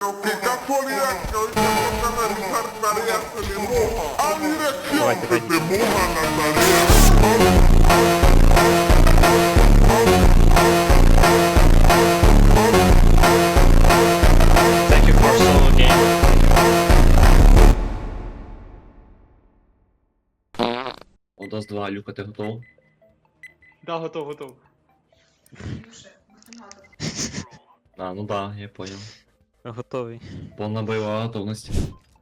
Католія, Назарія Селімога, а не Давайте, рекьон, давайте. Мога Назарія. Thank you for solo game. Одас 2, Люка, ти готов? Да, готов, готов. А, ну да, я понял. Готовий. Повна бойова готовність.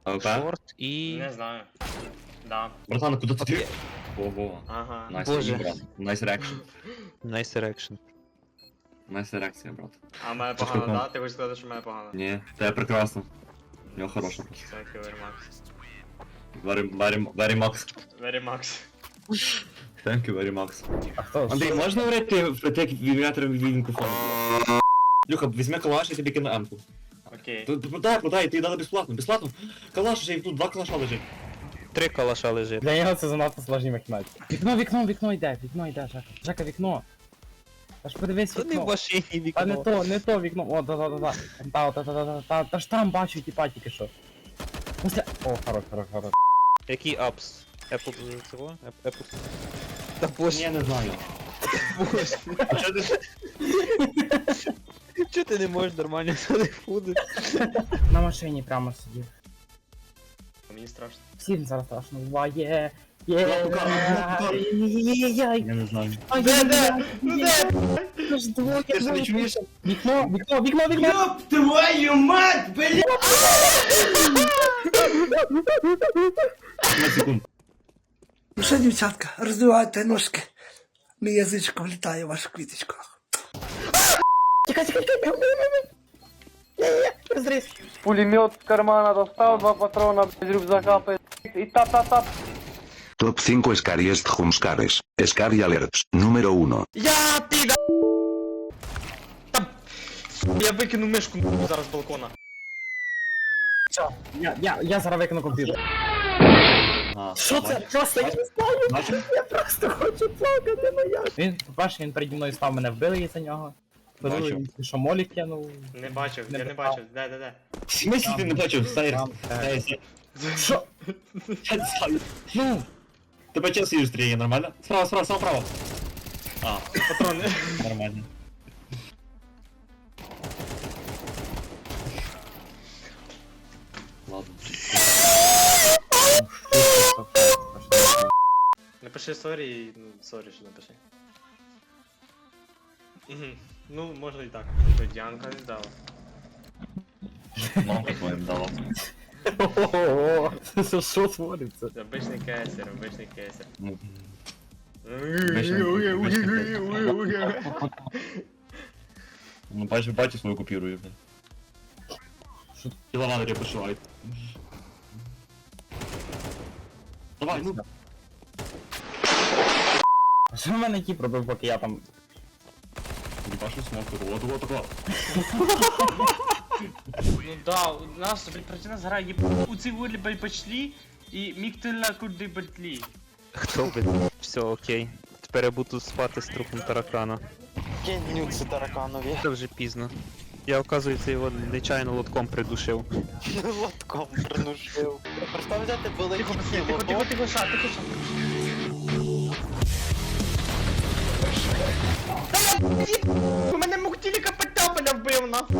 АВП? Шорт і. Не знаю. Да. Братан, куди ти? Ого. Ага. Найс, Боже. брат. Найс реакшн. Nice erection. Найс реакція, брат. А мене Це погано, прикол. да? Ти хочеш сказати, що мене погано? Ні, тебе прекрасно. У нього хороша. Thank you very much. Very, very, very max. Very much. Thank you very. А? Андрій, можна вряти в як вібратор від мікрофону? Люха, візьми калаш і тобі кину емку. Окей. Т- т- Продай, продай, ти дали безплатно, безплатно. Калаш й тут два калаша лежить. Три калаша лежить. Для нього це занадто сложні математики. Вікно, вікно, вікно йде, вікно йде, Жака. Жака, вікно. Та ж подивись Та не в вікно. машині Та не вікно. то, не то вікно. О, да, да, да, да. Та, та, та, та, та, та, та ж там бачу, типа, тільки що. Після... О, хорош, хорош, хорош. Який апс? Apple цього? Ап- Apple. Та боже, Я не знаю. боже. А що ти? Чого ти не можеш нормально телефони? На машині прямо сидів. Мені страшно. Всім зараз страшно буває. Є. Ну, ну. Ай-яй-яй. Я не знаю. Де, де? Ну де? Це ж двоє, Ти ж не чуєш? Вікно, вікно, вікно, вікно. На секунду. Ну що, дівчатка, роздувайте ножки. Мій язичко влітає в вашу квіточку. Тікай, тікай, тікай. Ні-ні-ні. Пулемет с кармана достал, два патрона из рюкзака и тап-тап-тап. Top 5 Scariest Jumpscares. Scary Alerts. Número 1. Я піда! Я викину мишку зараз з балкона. Все, я, я, я зараз викину комп'ютер. Що це? Просто я не знаю. Я просто хочу плакати, ну як. Він, по-перше, він переді мною став, мене вбили із-за нього. Бачив. що молі кинув. Не бачив, Не я не бачив. Де, де, де? В смысле ти не бачив? Сайр. Що? Ну, Ти по часу стріє, нормально? Справа, справа, справа, право. А, Патрони. нормально. Ладно. Напиши сорі і, ну, сорі, що напиши. Мгм. Ну, можна і так. То Діанка не дала. Мамка твоїм дала. Ого, це що твориться? Обичний кесер, обичний кесер. Ну, Уге-уге-уге-уге-уге. Ну, бачу, бачу свою купірую, блин. Що? Кілован репушивай. Давай, ну. А Що в мене ті пробив, поки я там. Ебашу смоку, вот, вот, вот. Ну да, у нас, блядь, проти нас грає у ці волі пошли і міктила куди батлі. Хто би? Все, окей. Тепер я буду спати з трупом таракана. Кинь нюци тараканові. Це вже пізно. Я, оказується, його нечайно лотком придушив. Лотком принушив. Представ взяти великий Тихо, пацани, тихо, тихо, тихо, ша, тихо, ша. У мене муктіліка потяпаля вбив, нахуй.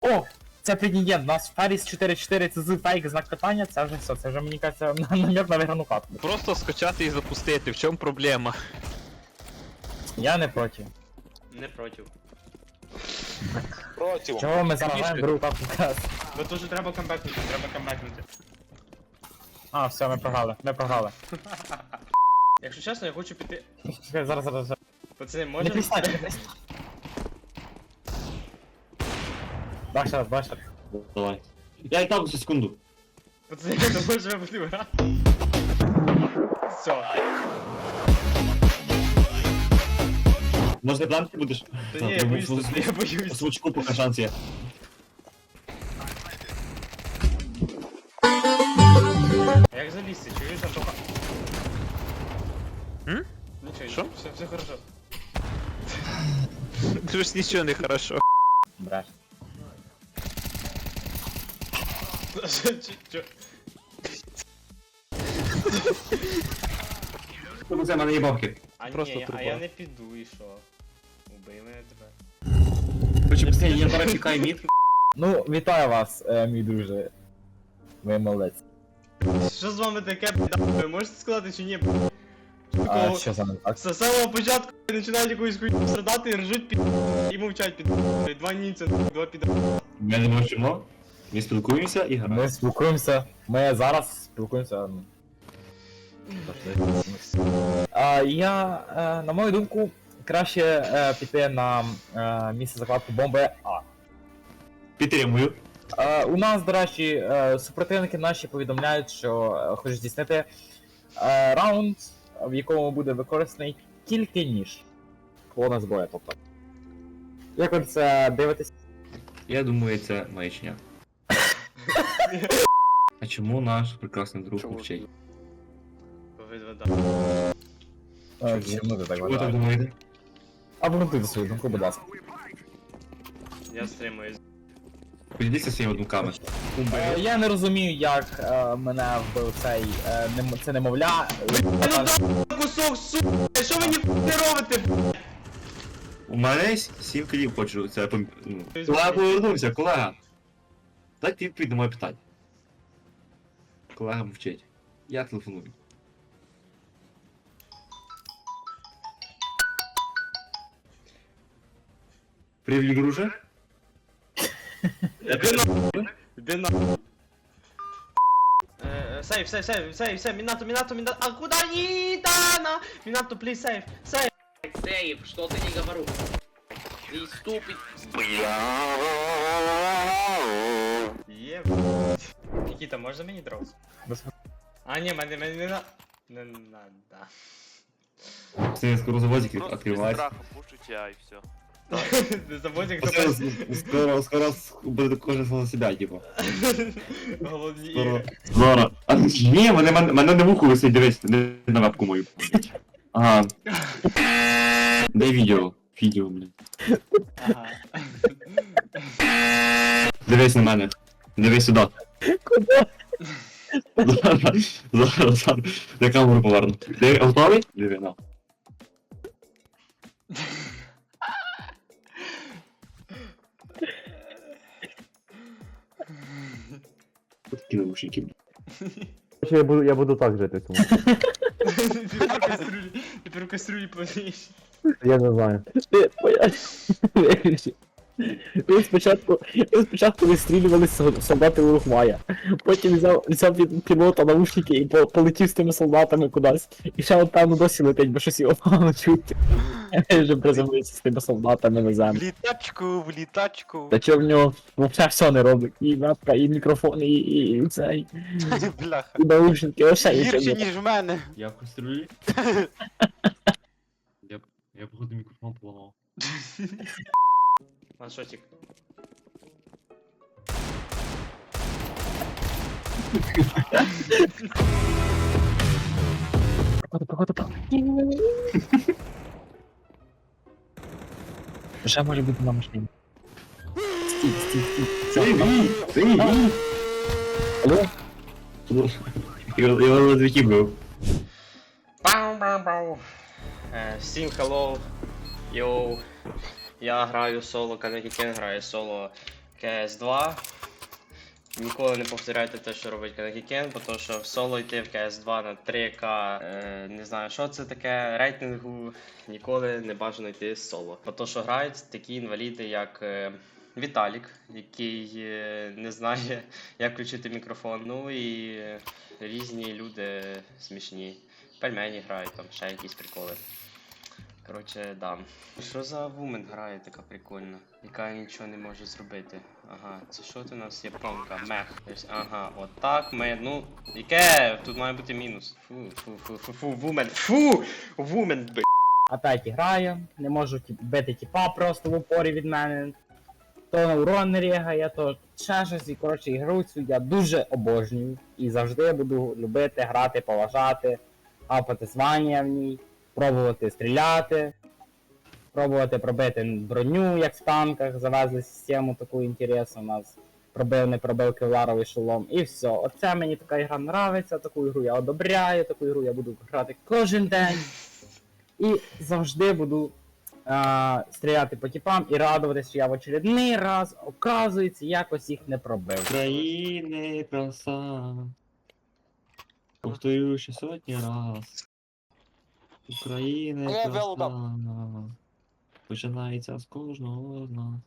О! Це претендент, у нас Феріс 4-4, це з фейк, знак питання, це вже все, це вже мені кажеться на- намір на виграну катку. Просто скачати і запустити, в чому проблема? Я не проти. Не проти. Проти. Чого ми зараз граємо другу катку кас? Бо дуже треба камбекнути, треба камбекнути. А, все, ми програли, ми програли. Якщо чесно, я хочу піти. Зараз, зараз, зараз. Пацани, Не можемо... пристань, не пристань. Баш раз, баш раз. Давай. Я і там за секунду. Пацани, я думаю, що я буду грати. Все. Може, планки будеш? Та ні, я боюсь, я По боюсь. звучку поки шанс є. А як залізти? Чуєш, Антоха? М? Нічого, Що? все, все хорошо. Дуже ж нічого не хорошо. Браш. Чо- Тому це в мене є бабки. А Просто ні, а я не піду і що? Убий мене тебе. Хоче після я зараз чекаю міт. Ну, вітаю вас, е, мій друже. Ви молодець. Що з вами таке, б***ь? Ви можете сказати чи ні? А що за так? З самого початку починають якусь хуйню страдати і ржуть під і мовчать під два німця, два під Ми не мовчимо. Ми спілкуємося і граємо. Ми спілкуємося. Ми зараз спілкуємося. ну. А, я, е, на мою думку, краще е, піти на е, місце закладки бомби А. Підтримую. Е, у нас, до речі, е, супротивники наші повідомляють, що е, хочуть здійснити е, раунд, в якому буде використаний тільки ніж. Колона зброя, тобто. Як ви це дивитесь? Я думаю, це маячня. А чому наш прекрасний друг мовчить? Е, чому ти так Ви так вважаєш? думаєте? Обґрунтуйте свою думку, будь ласка. Я стримуюсь. Поділіться своїми думками. Е, я не розумію, як е, мене вбив цей е, нем- це немовля. Ну да, кусок, сука, що ви не робите? У мене сім кілів, хочу це пом... ну. Колега повернувся, колега. Дайте відповідь на моє питання. Колега мовчить. Я телефоную. Привіт, друже. Іди на. Іди на. Е, Сейф, сейф, сейф, сейф, сейф, Мінато, Мінато, Мінато, а куда Ідана? Мінато, пліз, сейф, сейф. Сейф, что ты не говорю? Ты ступид. Є. Нікіта, можна мені дроус? Без- А, ні, мене, мене не на... Не надо. Це скоро заводик Просто без відкривається. страха пушите, а и все. Не забудь, хто Оце перший. Скоро, скоро буде кожен за себе, типу. Головні Скоро. ігри. А ні, мене, мене, мене не вухо висить, дивись, не на вебку мою. Ага. Дай відео. Відео, блін. Ага. Дивись на мене. Дивись сюди. Куди? Зараз, зараз, зараз. Я камеру поверну. Ти готовий? Диви, на. Тут такі наушники. Я буду, я буду так жити тому. Тепер у кастрюлі, повіш. Я не знаю. Ти пояснюєш. Ви спочатку, ви спочатку вистрілювали со- солдати Уругвая, потім взяв, взяв пі- пілота наушники і по- полетів з тими солдатами кудись. І ще от певно досі летить, бо щось його погано чути. Вже приземлився з тими солдатами на землю. В літачку, в літачку. Та чого в нього взагалі все не робить? І вебка, і мікрофон, і, і, і цей, Бляха. і наушники, ось. Гірше, не- ніж в мене. Я в кастрюлі. Я, я походу мікрофон поламав. Ваншотик. Походу, походу, походу. Вже може бути на машині. Стій, стій, стій. Ей, ей, ей, ей. Алло? Його його розвіки був. Бау-бау-бау. Е, Всім hello. Йоу. Я граю соло, Канегі Кен грає соло CS2. Ніколи не повторяйте те, що робить Канегі Кен, бо то, що в соло йти в CS2 на 3К, е, не знаю, що це таке, рейтингу ніколи не бажано йти соло. Бо то, що грають такі інваліди, як е, Віталік, який е, не знає, як включити мікрофон. Ну і е, різні люди смішні. Пельмені грають, там ще якісь приколи. Коротше, да. Що за вумен грає така прикольна, яка нічого не може зробити. Ага, це що ти у нас є промка? Мех. Ага, отак ми. Ну, яке? Тут має бути мінус. Фу, фу, фу, фу, фу, вумен. Фу! Вумен, б. Опять граю, не можу бити тіпа просто в упорі від мене. То на урон не рігає, то ще щось, і коротше ігру цю я дуже обожнюю. І завжди буду любити, грати, поважати, апати звання в ній, пробувати стріляти, пробувати пробити броню, як в танках, завезли систему таку інтересну у нас. пробив, не пробив кевларовий шолом, і все. Оце мені така ігра нравиться, таку ігру я одобряю, таку ігру я буду грати кожен день. І завжди буду а, стріляти по тіпам і радуватися, що я в очередний раз, оказується, якось їх не пробив. України краса. Повторю ще сотні раз. України Я краса. Починається з кожного з нас.